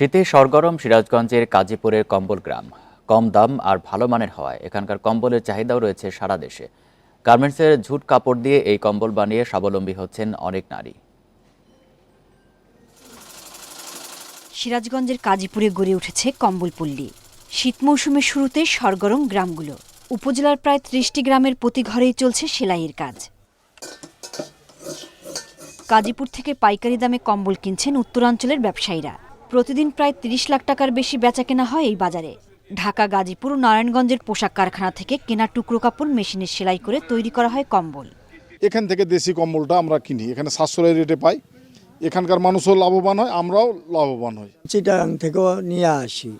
শীতে সরগরম সিরাজগঞ্জের কাজীপুরের কম্বল গ্রাম। কম দাম আর ভালো মানের হওয়ায় এখানকার কম্বলের চাহিদাও রয়েছে সারা দেশে। গার্মেন্টসের ঝুট কাপড় দিয়ে এই কম্বল বানিয়ে স্বাবলম্বী হচ্ছেন অনেক নারী। সিরাজগঞ্জের কাজীপুরে গড়ে উঠেছে কম্বলপল্লী শীত মৌসুমের শুরুতে সরগরম গ্রামগুলো। উপজেলার প্রায় ত্রিশটি গ্রামের প্রতি ঘরেই চলছে সেলাইয়ের কাজ। কাজীপুর থেকে পাইকারি দামে কম্বল কিনছেন উত্তরাঞ্চলের ব্যবসায়ীরা। প্রতিদিন প্রায় তিরিশ লাখ টাকার বেশি বেচা কেনা হয় এই বাজারে। ঢাকা গাজীপুর নারায়ণগঞ্জের পোশাক কারখানা থেকে কেনা টুকরো কাপড় মেশিনে সেলাই করে তৈরি করা হয় কম্বল। এখান থেকে দেশি কম্বলটা আমরা কিনি। এখানে সাশ্রয় রেটে পাই। এখানকার মানুষও লাভবান হয় আমরাও লাভবান হই। চিটাগাং থেকেও নিয়ে আসি।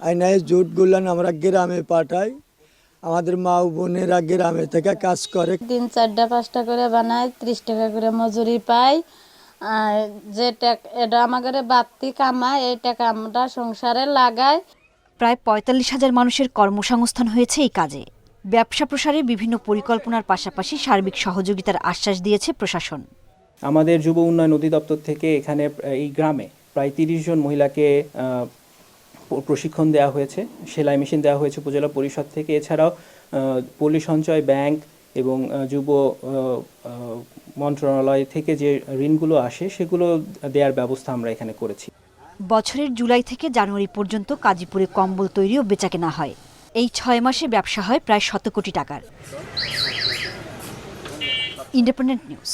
আইনায় জুটগুলান আমরা গ্রামে পাঠাই। আমাদের মা ও বোনেরা গ্রামে থেকে কাজ করে। তিন চারটা পাঁচটা করে বানায় ত্রিশ টাকা করে মজুরি পাই আর যে টাকা এটা আমাদের বাড়তি কামায় এই টাকা আমরা সংসারে লাগাই। প্রায় পঁয়তাল্লিশ হাজার মানুষের কর্মসংস্থান হয়েছে এই কাজে। ব্যবসা প্রসারে বিভিন্ন পরিকল্পনার পাশাপাশি সার্বিক সহযোগিতার আশ্বাস দিয়েছে প্রশাসন। আমাদের যুব উন্নয়ন অধিদপ্তর থেকে এখানে এই গ্রামে প্রায় তিরিশ জন মহিলাকে প্রশিক্ষণ দেওয়া হয়েছে সেলাই মেশিন দেওয়া হয়েছে উপজেলা পরিষদ থেকে। এছাড়াও পল্লী সঞ্চয় ব্যাংক এবং যুব মন্ত্রণালয় থেকে যে ঋণগুলো আসে, সেগুলো দেওয়ার ব্যবস্থা আমরা এখানে করেছি। বছরের জুলাই থেকে জানুয়ারি পর্যন্ত কাজীপুরে কম্বল তৈরি ও বেচাকেনা হয়। এই ছয় মাসে ব্যবসা হয় প্রায় শত কোটি টাকার। Independent News.